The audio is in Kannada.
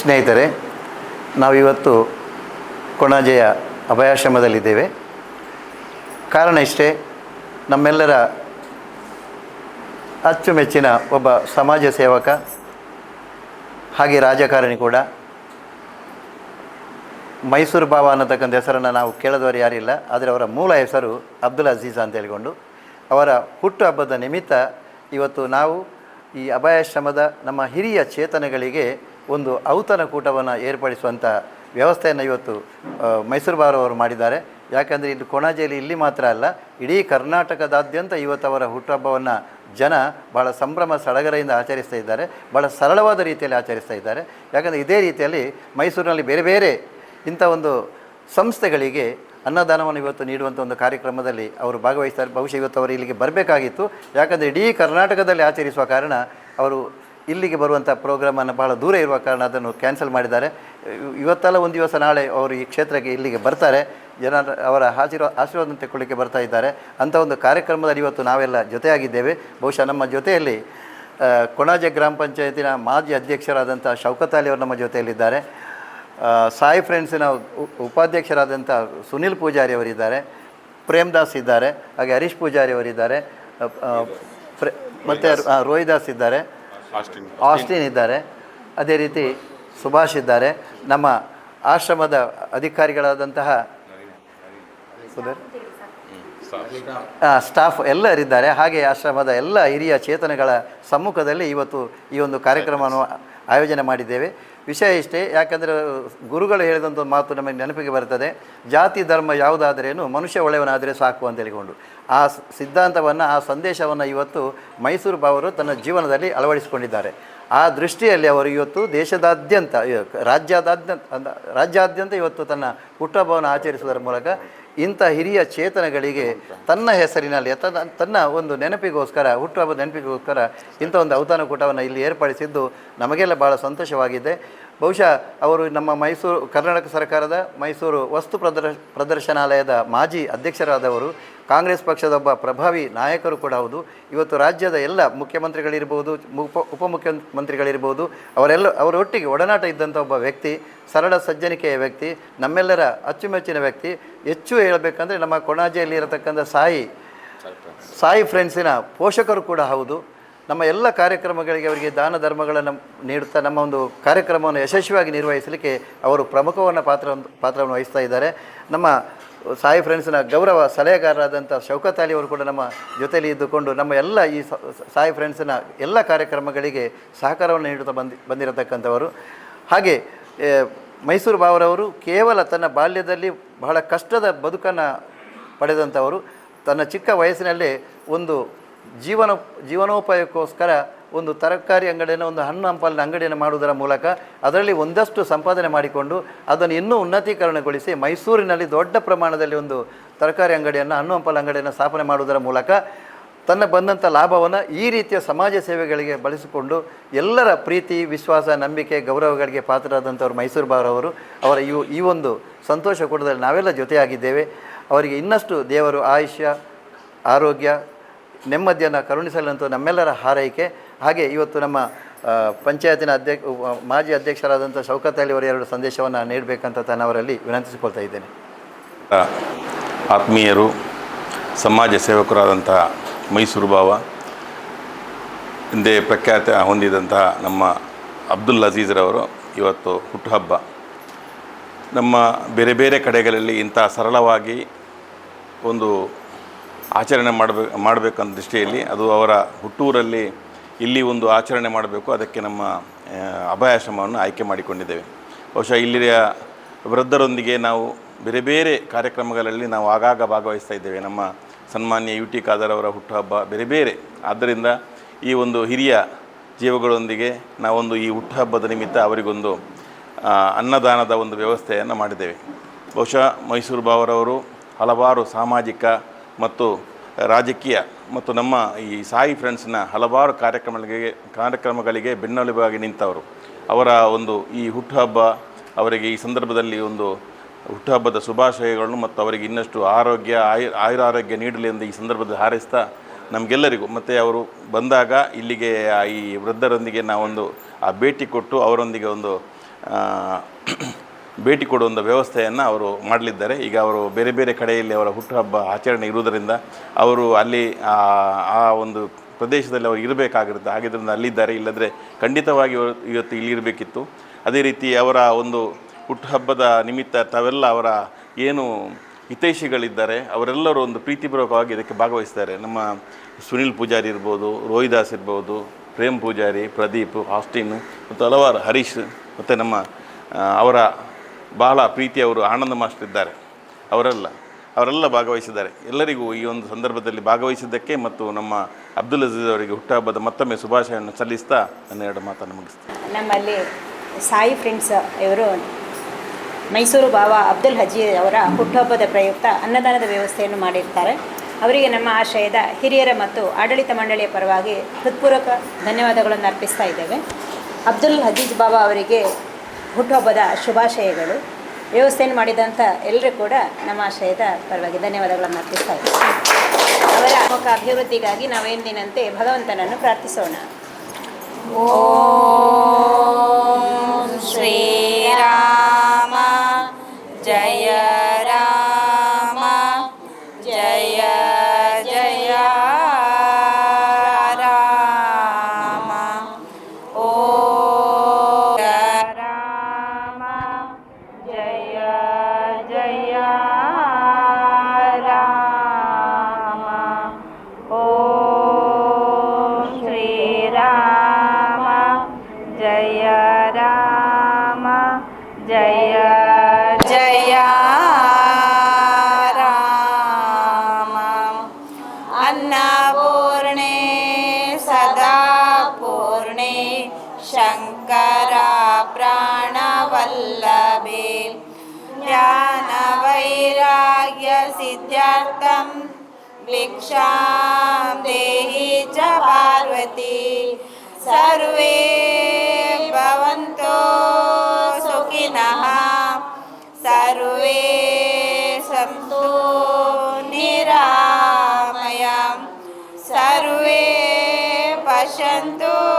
ಸ್ನೇಹಿತರೆ ನಾವಿವತ್ತು ಕೊಣಾಜೆಯ ಅಭಯಾಶ್ರಮದಲ್ಲಿದ್ದೇವೆ. ಕಾರಣ ಇಷ್ಟೇ, ನಮ್ಮೆಲ್ಲರ ಅಚ್ಚುಮೆಚ್ಚಿನ ಒಬ್ಬ ಸಮಾಜ ಸೇವಕ, ಹಾಗೆ ರಾಜಕಾರಣಿ ಕೂಡ. ಮೈಸೂರು ಬಾಬಾ ಅನ್ನತಕ್ಕಂಥ ಹೆಸರನ್ನು ನಾವು ಕೇಳದವರು ಯಾರಿಲ್ಲ ಆದರೆ ಅವರ ಮೂಲ ಹೆಸರು ಅಬ್ದುಲ್ ಅಜೀಜ್ ಅಂತ ಹೇಳಿಕೊಂಡು, ಅವರ ಹುಟ್ಟುಹಬ್ಬದ ನಿಮಿತ್ತ ಇವತ್ತು ನಾವು ಈ ಅಭಯಾಶ್ರಮದ ನಮ್ಮ ಹಿರಿಯ ಚೇತನಗಳಿಗೆ ಒಂದು ಔತಣ ಕೂಟವನ್ನು ಏರ್ಪಡಿಸುವಂಥ ವ್ಯವಸ್ಥೆಯನ್ನು ಇವತ್ತು ಮೈಸೂರು ಬಾರವರು ಮಾಡಿದ್ದಾರೆ. ಯಾಕಂದರೆ ಇದು ಕೊಣಾಜೆಯಲ್ಲಿ ಇಲ್ಲಿ ಮಾತ್ರ ಅಲ್ಲ, ಇಡೀ ಕರ್ನಾಟಕದಾದ್ಯಂತ ಇವತ್ತು ಅವರ ಹುಟ್ಟುಹಬ್ಬವನ್ನು ಜನ ಭಾಳ ಸಂಭ್ರಮ, ಸಡಗರದಿಂದ ಆಚರಿಸ್ತಾ ಇದ್ದಾರೆ. ಭಾಳ ಸರಳವಾದ ರೀತಿಯಲ್ಲಿ ಆಚರಿಸ್ತಾ ಇದ್ದಾರೆ. ಯಾಕಂದರೆ ಇದೇ ರೀತಿಯಲ್ಲಿ ಮೈಸೂರಿನಲ್ಲಿ ಬೇರೆ ಬೇರೆ ಇಂಥ ಒಂದು ಸಂಸ್ಥೆಗಳಿಗೆ ಅನ್ನದಾನವನ್ನು ಇವತ್ತು ನೀಡುವಂಥ ಒಂದು ಕಾರ್ಯಕ್ರಮದಲ್ಲಿ ಅವರು ಭಾಗವಹಿಸ್ತಾರೆ. ಬಹುಶಃ ಇವತ್ತು ಅವರು ಇಲ್ಲಿಗೆ ಬರಬೇಕಾಗಿತ್ತು. ಯಾಕಂದರೆ ಇಡೀ ಕರ್ನಾಟಕದಲ್ಲಿ ಆಚರಿಸುವ ಕಾರಣ ಅವರು ಇಲ್ಲಿಗೆ ಬರುವಂಥ ಪ್ರೋಗ್ರಾಮನ್ನು ಬಹಳ ದೂರ ಇರುವ ಕಾರಣ ಅದನ್ನು ಕ್ಯಾನ್ಸಲ್ ಮಾಡಿದ್ದಾರೆ. ಇವತ್ತಲ್ಲ ಒಂದು ದಿವಸ ನಾಳೆ ಅವರು ಈ ಕ್ಷೇತ್ರಕ್ಕೆ ಇಲ್ಲಿಗೆ ಬರ್ತಾರೆ. ಜನ ಅವರ ಆಶೀರ್ವಾದ ಆಶೀರ್ವಾದ ತೆಕ್ಕೊಳ್ಳಿಕ್ಕೆ ಬರ್ತಾ ಇದ್ದಾರೆ. ಅಂಥ ಒಂದು ಕಾರ್ಯಕ್ರಮದಲ್ಲಿ ಇವತ್ತು ನಾವೆಲ್ಲ ಜೊತೆಯಾಗಿದ್ದೇವೆ. ಬಹುಶಃ ನಮ್ಮ ಜೊತೆಯಲ್ಲಿ ಕೊಣಾಜ ಗ್ರಾಮ ಪಂಚಾಯತಿನ ಮಾಜಿ ಅಧ್ಯಕ್ಷರಾದಂಥ ಶೌಕತ್ ಅಲಿ ಅವರು ನಮ್ಮ ಜೊತೆಯಲ್ಲಿದ್ದಾರೆ. ಸಾಯಿ ಫ್ರೆಂಡ್ಸಿನ ಉಪಾಧ್ಯಕ್ಷರಾದಂಥ ಸುನಿಲ್ ಪೂಜಾರಿ ಅವರಿದ್ದಾರೆ. ಪ್ರೇಮದಾಸ್ ಇದ್ದಾರೆ. ಹಾಗೆ ಹರೀಶ್ ಪೂಜಾರಿ ಅವರಿದ್ದಾರೆ. ಮತ್ತು ರೋಹಿದಾಸ್ ಇದ್ದಾರೆ. ಆಸ್ಟಿನ್ ಇದ್ದಾರೆ. ಅದೇ ರೀತಿ ಸುಭಾಷ್ ಇದ್ದಾರೆ. ನಮ್ಮ ಆಶ್ರಮದ ಅಧಿಕಾರಿಗಳಾದಂತಹ ಸ್ಟಾಫ್ ಎಲ್ಲರಿದ್ದಾರೆ ಹಾಗೆ ಆಶ್ರಮದ ಎಲ್ಲ ಹಿರಿಯ ಚೇತನಗಳ ಸಮ್ಮುಖದಲ್ಲಿ ಇವತ್ತು ಈ ಒಂದು ಕಾರ್ಯಕ್ರಮವನ್ನು ಆಯೋಜನೆ ಮಾಡಿದ್ದೇವೆ. ವಿಷಯ ಇಷ್ಟೇ, ಯಾಕಂದರೆ ಗುರುಗಳು ಹೇಳಿದಂಥ ಮಾತು ನಮಗೆ ನೆನಪಿಗೆ ಬರ್ತದೆ. ಜಾತಿ, ಧರ್ಮ ಯಾವುದಾದರೇನು ಮನುಷ್ಯ ಒಳ್ಳೆಯವನಾದರೆ ಸಾಕು ಅಂತ ಹೇಳಿಕೊಂಡು. ಆ ಸಿದ್ಧಾಂತವನ್ನು, ಆ ಸಂದೇಶವನ್ನು ಇವತ್ತು ಮೈಸೂರು ಬಾವರು ತನ್ನ ಜೀವನದಲ್ಲಿ ಅಳವಡಿಸಿಕೊಂಡಿದ್ದಾರೆ. ಆ ದೃಷ್ಟಿಯಲ್ಲಿ ಅವರು ಇವತ್ತು ದೇಶದಾದ್ಯಂತ, ರಾಜ್ಯದಾದ್ಯಂತ, ರಾಜ್ಯಾದ್ಯಂತ ಇವತ್ತು ತನ್ನ ಹುಟ್ಟಹಬ್ಬವನ್ನು ಆಚರಿಸುವುದರ ಮೂಲಕ ಇಂಥ ಹಿರಿಯ ಚೇತನಗಳಿಗೆ ತನ್ನ ಹೆಸರಿನಲ್ಲಿ, ತನ್ನ ತನ್ನ ಒಂದು ನೆನಪಿಗೋಸ್ಕರ, ಹುಟ್ಟುಹಬ್ಬದ ನೆನಪಿಗೋಸ್ಕರ ಇಂಥ ಒಂದು ಔತಣಕೂಟವನ್ನು ಇಲ್ಲಿ ಏರ್ಪಡಿಸಿದ್ದು ನಮಗೆಲ್ಲ ಭಾಳ ಸಂತೋಷವಾಗಿದೆ. ಬಹುಶಃ ಅವರು ನಮ್ಮ ಮೈಸೂರು, ಕರ್ನಾಟಕ ಸರ್ಕಾರದ ಮೈಸೂರು ವಸ್ತು ಪ್ರದರ್ಶ, ಪ್ರದರ್ಶನಾಲಯದ ಮಾಜಿ ಅಧ್ಯಕ್ಷರಾದವರು ಕಾಂಗ್ರೆಸ್ ಪಕ್ಷದ ಒಬ್ಬ ಪ್ರಭಾವಿ ನಾಯಕರು ಕೂಡ ಹೌದು. ಇವತ್ತು ರಾಜ್ಯದ ಎಲ್ಲ ಮುಖ್ಯಮಂತ್ರಿಗಳಿರ್ಬೋದು ಉಪ ಉಪಮುಖ್ಯಮಂತ್ರಿಗಳಿರ್ಬೋದು ಅವರೆಲ್ಲ ಅವರೊಟ್ಟಿಗೆ ಒಡನಾಟ ಇದ್ದಂಥ ಒಬ್ಬ ವ್ಯಕ್ತಿ ಸರಳ ಸಜ್ಜನಿಕೆಯ ವ್ಯಕ್ತಿ ನಮ್ಮೆಲ್ಲರ ಅಚ್ಚುಮೆಚ್ಚಿನ ವ್ಯಕ್ತಿ ಹೆಚ್ಚು ಹೇಳಬೇಕಂದ್ರೆ ನಮ್ಮ ಕೊಣಾಜೆಯಲ್ಲಿ ಇರತಕ್ಕಂಥ ಸಾಯಿ ಸಾಯಿ ಫ್ರೆಂಡ್ಸಿನ ಪೋಷಕರು ಕೂಡ ಹೌದು. ನಮ್ಮ ಎಲ್ಲ ಕಾರ್ಯಕ್ರಮಗಳಿಗೆ ಅವರಿಗೆ ದಾನ ಧರ್ಮಗಳನ್ನು ನೀಡುತ್ತಾ ನಮ್ಮ ಒಂದು ಕಾರ್ಯಕ್ರಮವನ್ನು ಯಶಸ್ವಿಯಾಗಿ ನಿರ್ವಹಿಸಲಿಕ್ಕೆ ಅವರು ಪ್ರಮುಖವನ್ನು ಪಾತ್ರ ಪಾತ್ರವನ್ನು ವಹಿಸ್ತಾ ಇದ್ದಾರೆ. ನಮ್ಮ ಸಾಯಿ ಫ್ರೆಂಡ್ಸ್ನ ಗೌರವ ಸಲಹೆಗಾರರಾದಂಥ ಶೌಕತ್ ಅಲಿ ಅವರು ಕೂಡ ನಮ್ಮ ಜೊತೆಯಲ್ಲಿ ಇದ್ದುಕೊಂಡು ನಮ್ಮ ಎಲ್ಲ ಈ ಸಾಯಿ ಫ್ರೆಂಡ್ಸ್ನ ಎಲ್ಲ ಕಾರ್ಯಕ್ರಮಗಳಿಗೆ ಸಹಕಾರವನ್ನು ನೀಡುತ್ತಾ ಬಂದಿ, ಬಂದಿರತಕ್ಕಂಥವರು. ಹಾಗೆ ಮೈಸೂರು ಬಾವರವರು ಕೇವಲ ತನ್ನ ಬಾಲ್ಯದಲ್ಲಿ ಬಹಳ ಕಷ್ಟದ ಬದುಕನ್ನು ಪಡೆದಂಥವರು. ತನ್ನ ಚಿಕ್ಕ ವಯಸ್ಸಿನಲ್ಲೇ ಒಂದು ಜೀವನ, ಜೀವನೋಪಾಯಕ್ಕೋಸ್ಕರ ಒಂದು ತರಕಾರಿ ಅಂಗಡಿಯನ್ನು, ಒಂದು ಹಣ್ಣು ಹಂಪಲಿನ ಅಂಗಡಿಯನ್ನು ಮಾಡುವುದರ ಮೂಲಕ ಅದರಲ್ಲಿ ಒಂದಷ್ಟು ಸಂಪಾದನೆ ಮಾಡಿಕೊಂಡು ಅದನ್ನು ಇನ್ನೂ ಉನ್ನತೀಕರಣಗೊಳಿಸಿ ಮೈಸೂರಿನಲ್ಲಿ ದೊಡ್ಡ ಪ್ರಮಾಣದಲ್ಲಿ ಒಂದು ತರಕಾರಿ ಅಂಗಡಿಯನ್ನು, ಹಣ್ಣು ಹಂಪಲ ಅಂಗಡಿಯನ್ನು ಸ್ಥಾಪನೆ ಮಾಡುವುದರ ಮೂಲಕ ತನ್ನ ಬಂದಂಥ ಲಾಭವನ್ನು ಈ ರೀತಿಯ ಸಮಾಜ ಸೇವೆಗಳಿಗೆ ಬಳಸಿಕೊಂಡು ಎಲ್ಲರ ಪ್ರೀತಿ, ವಿಶ್ವಾಸ, ನಂಬಿಕೆ, ಗೌರವಗಳಿಗೆ ಪಾತ್ರರಾದಂಥವ್ರು ಮೈಸೂರು ಬಾರವರು. ಅವರ ಇವು ಈ ಒಂದು ಸಂತೋಷ ಕೂಟದಲ್ಲಿ ನಾವೆಲ್ಲ ಜೊತೆಯಾಗಿದ್ದೇವೆ. ಅವರಿಗೆ ಇನ್ನಷ್ಟು ದೇವರು ಆಯುಷ್ಯ, ಆರೋಗ್ಯ ನೆಮ್ಮದಿಯನ್ನು ಕರುಣಿಸಲಂತೂ ನಮ್ಮೆಲ್ಲರ ಹಾರೈಕೆ. ಹಾಗೆ ಇವತ್ತು ನಮ್ಮ ಪಂಚಾಯತಿನ ಅಧ್ಯಕ್ಷ ಮಾಜಿ ಅಧ್ಯಕ್ಷರಾದಂಥ ಶೌಕತ್ ಎರಡು ಸಂದೇಶವನ್ನು ನೀಡಬೇಕಂತ ತಾನು ಅವರಲ್ಲಿ ವಿನಂತಿಸಿಕೊಳ್ತಾ ಇದ್ದೇನೆ. ಆತ್ಮೀಯರು, ಸಮಾಜ ಸೇವಕರಾದಂತಹ ಮೈಸೂರು ಭಾವ ಹಿಂದೆ ಪ್ರಖ್ಯಾತ ಹೊಂದಿದಂತಹ ನಮ್ಮ ಅಬ್ದುಲ್ ಅಜೀಜ್ರವರು ಇವತ್ತು ಹುಟ್ಟುಹಬ್ಬ. ನಮ್ಮ ಬೇರೆ ಬೇರೆ ಕಡೆಗಳಲ್ಲಿ ಇಂಥ ಸರಳವಾಗಿ ಒಂದು ಆಚರಣೆ ಮಾಡಬೇಕು ಮಾಡಬೇಕಂತ ದೃಷ್ಟಿಯಲ್ಲಿ ಅದು ಅವರ ಹುಟ್ಟೂರಲ್ಲಿ ಇಲ್ಲಿ ಒಂದು ಆಚರಣೆ ಮಾಡಬೇಕು, ಅದಕ್ಕೆ ನಮ್ಮ ಅಭಯಾಶ್ರಮವನ್ನು ಆಯ್ಕೆ ಮಾಡಿಕೊಂಡಿದ್ದೇವೆ. ಬಹುಶಃ ಇಲ್ಲಿಯ ವೃದ್ಧರೊಂದಿಗೆ ನಾವು ಬೇರೆ ಬೇರೆ ಕಾರ್ಯಕ್ರಮಗಳಲ್ಲಿ ನಾವು ಆಗಾಗ ಭಾಗವಹಿಸ್ತಾ ಇದ್ದೇವೆ. ನಮ್ಮ ಸನ್ಮಾನ್ಯ ಯು ಟಿ ಖಾದರ್ ಅವರ ಹುಟ್ಟುಹಬ್ಬ ಬೇರೆ ಬೇರೆ. ಆದ್ದರಿಂದ ಈ ಒಂದು ಹಿರಿಯ ಜೀವಗಳೊಂದಿಗೆ ನಾವೊಂದು ಈ ಹುಟ್ಟುಹಬ್ಬದ ನಿಮಿತ್ತ ಅವರಿಗೊಂದು ಅನ್ನದಾನದ ಒಂದು ವ್ಯವಸ್ಥೆಯನ್ನು ಮಾಡಿದ್ದೇವೆ. ಬಹುಶಃ ಮೈಸೂರು ಬಾವರವರು ಹಲವಾರು ಸಾಮಾಜಿಕ ಮತ್ತು ರಾಜಕೀಯ ಮತ್ತು ನಮ್ಮ ಈ ಸಾಯಿ ಫ್ರೆಂಡ್ಸ್ನ ಹಲವಾರು ಕಾರ್ಯಕ್ರಮಗಳಿಗೆ ಕಾರ್ಯಕ್ರಮಗಳಿಗೆ ಬೆನ್ನೆಲುಬಾಗಿ ನಿಂತವರು. ಅವರ ಒಂದು ಈ ಹುಟ್ಟುಹಬ್ಬ ಅವರಿಗೆ ಈ ಸಂದರ್ಭದಲ್ಲಿ ಒಂದು ಹುಟ್ಟುಹಬ್ಬದ ಶುಭಾಶಯಗಳನ್ನು ಮತ್ತು ಅವರಿಗೆ ಇನ್ನಷ್ಟು ಆರೋಗ್ಯ, ಆಯು, ಆಯುರಾರೋಗ್ಯ ನೀಡಲಿ ಎಂದು ಈ ಸಂದರ್ಭದಲ್ಲಿ ಹಾರೈಸ್ತಾ ನಮಗೆಲ್ಲರಿಗೂ, ಮತ್ತು ಅವರು ಬಂದಾಗ ಇಲ್ಲಿಗೆ ಈ ವೃದ್ಧರೊಂದಿಗೆ ನಾವೊಂದು ಆ ಭೇಟಿ ಕೊಟ್ಟು ಅವರೊಂದಿಗೆ ಒಂದು ಭೇಟಿ ಕೊಡುವಂಥ ವ್ಯವಸ್ಥೆಯನ್ನು ಅವರು ಮಾಡಲಿದ್ದಾರೆ. ಈಗ ಅವರು ಬೇರೆ ಬೇರೆ ಕಡೆಯಲ್ಲಿ ಅವರ ಹುಟ್ಟುಹಬ್ಬ ಆಚರಣೆ ಇರುವುದರಿಂದ ಅವರು ಅಲ್ಲಿ, ಆ ಒಂದು ಪ್ರದೇಶದಲ್ಲಿ ಅವರು ಇರಬೇಕಾಗಿರುತ್ತೆ. ಹಾಗಿದ್ದರಿಂದ ಅಲ್ಲಿದ್ದಾರೆ. ಇಲ್ಲದ್ರೆ ಖಂಡಿತವಾಗಿ ಇವತ್ತು ಇಲ್ಲಿ ಇರಬೇಕಿತ್ತು. ಅದೇ ರೀತಿ ಅವರ ಒಂದು ಹುಟ್ಟುಹಬ್ಬದ ನಿಮಿತ್ತ ತಾವೆಲ್ಲ ಅವರ ಏನು ಹಿತೈಷಿಗಳಿದ್ದಾರೆ, ಅವರೆಲ್ಲರೂ ಒಂದು ಪ್ರೀತಿಪೂರ್ವಕವಾಗಿ ಇದಕ್ಕೆ ಭಾಗವಹಿಸ್ತಾರೆ. ನಮ್ಮ ಸುನಿಲ್ ಪೂಜಾರಿ ಇರ್ಬೋದು, ರೋಹಿದಾಸ್ ಇರ್ಬೋದು, ಪ್ರೇಮ್ ಪೂಜಾರಿ, ಪ್ರದೀಪ್, ಆಸ್ಟಿನ್ ಮತ್ತು ಹಲವಾರು ಹರೀಶ್ ಮತ್ತು ನಮ್ಮ ಅವರ ಬಹಳ ಪ್ರೀತಿಯವರು ಆನಂದ ಮಾಸ್ಟರ್ ಇದ್ದಾರೆ. ಅವರೆಲ್ಲ ಅವರೆಲ್ಲ ಭಾಗವಹಿಸಿದ್ದಾರೆ. ಎಲ್ಲರಿಗೂ ಈ ಒಂದು ಸಂದರ್ಭದಲ್ಲಿ ಭಾಗವಹಿಸಿದ್ದಕ್ಕೆ ಮತ್ತು ನಮ್ಮ ಅಬ್ದುಲ್ ಅಜೀಜ್ ಅವರಿಗೆ ಹುಟ್ಟುಹಬ್ಬದ ಮತ್ತೊಮ್ಮೆ ಶುಭಾಶಯವನ್ನು ಸಲ್ಲಿಸ್ತಾ ನನ್ನ ಎರಡು ಮಾತನ್ನು ಮುಗಿಸ್ತೀನಿ. ನಮ್ಮಲ್ಲಿ ಸಾಯಿ ಫ್ರೆಂಡ್ಸ್ ಇವರು, ಮೈಸೂರು ಬಾವ ಅಬ್ದುಲ್ ಹಜೀ ಅವರ ಹುಟ್ಟುಹಬ್ಬದ ಪ್ರಯುಕ್ತ ಅನ್ನದಾನದ ವ್ಯವಸ್ಥೆಯನ್ನು ಮಾಡಿರ್ತಾರೆ. ಅವರಿಗೆ ನಮ್ಮ ಆಶಯದ ಹಿರಿಯರ ಮತ್ತು ಆಡಳಿತ ಮಂಡಳಿಯ ಪರವಾಗಿ ಹೃತ್ಪೂರ್ವಕ ಧನ್ಯವಾದಗಳನ್ನು ಅರ್ಪಿಸ್ತಾ ಇದ್ದೇವೆ. ಅಬ್ದುಲ್ ಹಜೀಜ್ ಬಾಬಾ ಅವರಿಗೆ ಹುಟ್ಟುಹಬ್ಬದ ಶುಭಾಶಯಗಳು. ವ್ಯವಸ್ಥೆಯನ್ನು ಮಾಡಿದಂಥ ಎಲ್ಲರೂ ಕೂಡ ನಮ್ಮ ಆಶಯದ ಪರವಾಗಿ ಧನ್ಯವಾದಗಳನ್ನು ಅರ್ಪಿಸ್ತಾ ಅವರ ಮುಖ ಅಭಿವೃದ್ಧಿಗಾಗಿ ನಾವೆಂದಿನಂತೆ ಭಗವಂತನನ್ನು ಪ್ರಾರ್ಥಿಸೋಣ. ಓ. ज्ञानवैराग्यसिद्ध्यर्थं भिक्षां देहि च पार्वती। सर्वे भवन्तो सुखिनः। सर्वे सन्तु निरामयं सर्वे पश्यन्तु